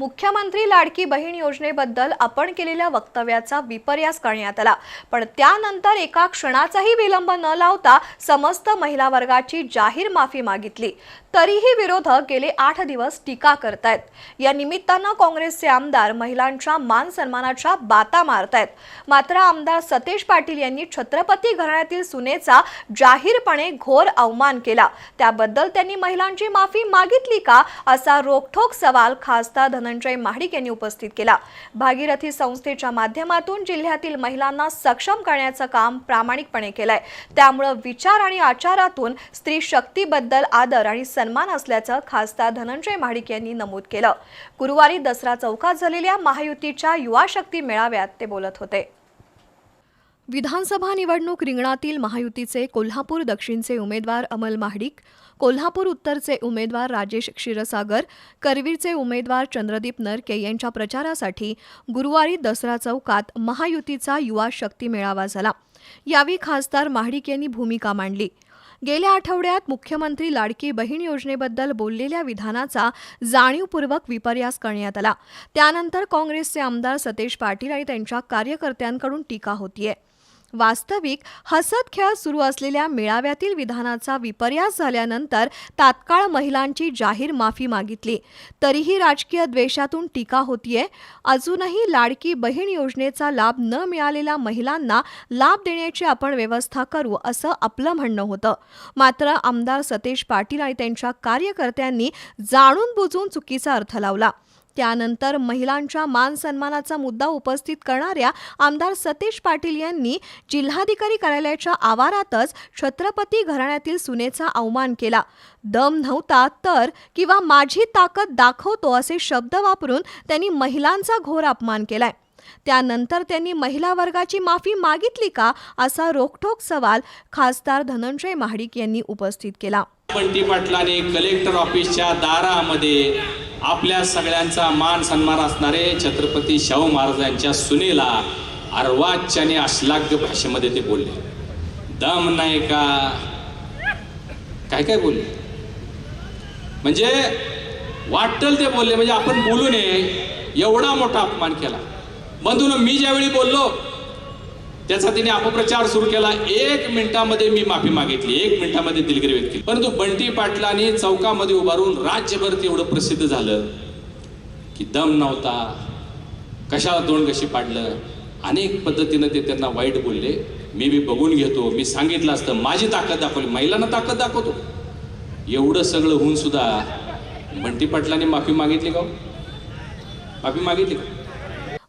मुख्यमंत्री लाडकी बहीण योजनेबद्दल आपण केलेल्या वक्तव्याचा विपर्यास करण्यात आला. पण त्यानंतर एका क्षणाचाही विलंब न लावता समस्त महिला वर्गाची जाहीर माफी मागितली. तरीही विरोधक गेले आठ दिवस टीका करतायत. या निमित्तानं काँग्रेसचे आमदार महिलांच्या मान सन्मानाच्या बाता मारतायत. मात्र आमदार सतेज पाटील यांनी छत्रपती घराण्यातील सुनेचा जाहीरपणे घोर अवमान केला. त्याबद्दल त्यांनी महिलांची माफी मागितली का असा रोखठोक सवाल खासदार धनंजय महाडिक यांनी उपस्थित केला. भागीरथी संस्थेच्या माध्यमातून जिल्ह्यातील महिलांना सक्षम करण्याचं काम प्रामाणिकपणे केलंय. त्यामुळं विचार आणि आचारातून स्त्री शक्तीबद्दल आदर आणि सन्मान असल्याचं खासदार धनंजय महाडिक यांनी नमूद केलं. गुरुवारी दसरा चौकात झालेल्या महायुतीच्या युवा शक्ती मेळाव्यात ते बोलत होते. विधानसभा निवडणूक रिंगणातील महायुतीचे कोल्हापूर दक्षिणचे उमेदवार अमल महाडिक कोल्हापूर उत्तरचे उमेदवार राजेश क्षीरसागर करवीरचे उमेदवार चंद्रदीप नरके यांच्या प्रचारासाठी गुरुवारी दसरा चौकात महायुतीचा युवा शक्ती मेळावा झाला. यावेळी खासदार महाडिक यांनी भूमिका मांडली. गेल्या आठवड्यात मुख्यमंत्री लाडकी बहीण योजनेबद्दल बोललेल्या विधानाचा जाणीवपूर्वक विपर्यास करण्यात आला. त्यानंतर काँग्रेसचे आमदार सतेज पाटील आणि त्यांच्या कार्यकर्त्यांकडून टीका होतीये. वास्तविक हसत खेळत सुरू असलेल्या मेळाव्यातील विधानाचा विपर्यास झाल्यानंतर तात्काळ महिलांची जाहीर माफी मागितली. तरीही राजकीय द्वेषातून टीका होतीये. अजूनही लाडकी बहीण योजनेचा लाभ न मिळालेल्या महिलांना लाभ देण्याची आपण व्यवस्था करू असं आपलं म्हणणं होतं. मात्र आमदार सतेज पाटील आणि त्यांच्या कार्यकर्त्यांनी जाणून बुजून चुकीचा अर्थ लावला. त्यानंतर महिलांच्या मान सन्मानाचा मुद्दा उपस्थित करणाऱ्या आमदार सतीश पाटील यांनी जिल्हाधिकारी कार्यालयाच्या आवारातच छत्रपती घराण्यातील सुनेचा अवमान केला. दम नव्हता तर किंवा माझी ताकद दाखवतो असे शब्द वापरून त्यांनी महिलांचा घोर अपमान केलाय. त्यानंतर त्यांनी महिला वर्गाची माफी मागितली का असा रोखठोक सवाल खासदार धनंजय महाडिक यांनी उपस्थित केला. बंटी पाटलाने कलेक्टर ऑफिसच्या दारामध्ये आपल्या सगळ्यांचा मान सन्मान असणारे छत्रपती शाहू महाराजांच्या सुनेला अर्वाच्याने अश्लाघ्य भाषेमध्ये ते बोलले. दम नाही का? काय काय बोलले? म्हणजे वाटल ते बोलले म्हणजे आपण बोलू नये. एवढा मोठा अपमान केला. बंधून मी ज्यावेळी बोललो त्याचा तिने अपप्रचार सुरू केला. एक मिनिटामध्ये मी माफी मागितली. एक मिनिटामध्ये दिलगिरी व्यक्त केली. परंतु बंटी पाटलांनी चौकामध्ये उभारून राज्यभर ते एवढं प्रसिद्ध झालं की दम नव्हता. कशाला दोन कशी पाडलं? अनेक पद्धतीनं ते त्यांना वाईट बोलले. मी बी बघून घेतो. मी सांगितलं असतं. माझी ताकद दाखवली. महिलांना ताकद दाखवतो. एवढं सगळं होऊन सुद्धा बंटी पाटलांनी माफी मागितली का हो? माफी मागितली का?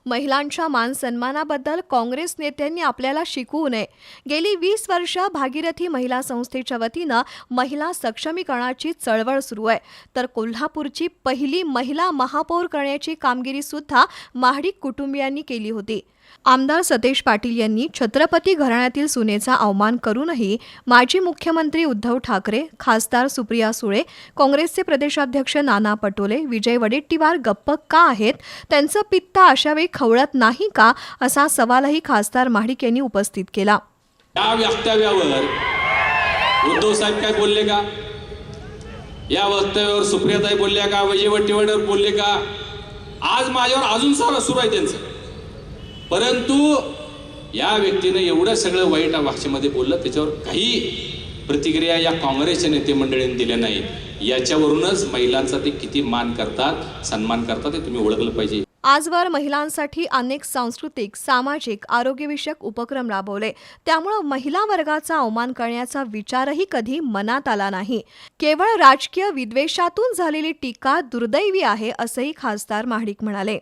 महिलांच्या मान सन्मानाबद्दल काँग्रेस नेत्यांनी आपल्याला शिकवू नये. गेली वीस वर्ष भागीरथी महिला संस्थेच्या वतीनं महिला सक्षमीकरणाची चळवळ सुरू आहे. तर कोल्हापूरची पहिली महिला महापौर करण्याची कामगिरी सुद्धा महाडिक कुटुंबियांनी केली होती. आमदार सतेज पाटील यांनी छत्रपती घराण्यातील सुनेचा अवमान करूनही माजी मुख्यमंत्री उद्धव ठाकरे खासदार सुप्रिया सुळे काँग्रेसचे प्रदेशाध्यक्ष नाना पटोले विजय वडेट्टीवार गप्प का आहेत? त्यांचं पित्त अशावेळी खवळत नाही का? असा सवालही खासदार महाडिक यांनी उपस्थित केला. या वक्तव्यावर उद्धव साहेब काय बोलले का? या वक्तव्यावर सुप्रियाताई बोलल्या का? विजय वडेट्टीवार बोलले का? आज माझ्यावर अजून सारं सुरू आहे त्यांचं. परंतु या व्यक्तीनं एवढं सगळं वाईट भाषेमध्ये बोललं त्याच्यावर काही प्रतिक्रिया या काँग्रेसच्या नेते मंडळींनी दिल्या नाही याच्यावरूनच महिलांचा ते किती मान करतात सन्मान करतात ते तुम्ही ओळखलं पाहिजे. आजवर महिलांसाठी अनेक सांस्कृतिक सामाजिक आरोग्यविषयक उपक्रम राबवले. त्यामुळं महिला वर्गाचा अवमान करण्याचा विचारही कधी मनात आला नाही. केवळ राजकीय विद्वेषातून झालेली टीका दुर्दैवी आहे असंही खासदार महाडिक म्हणाले.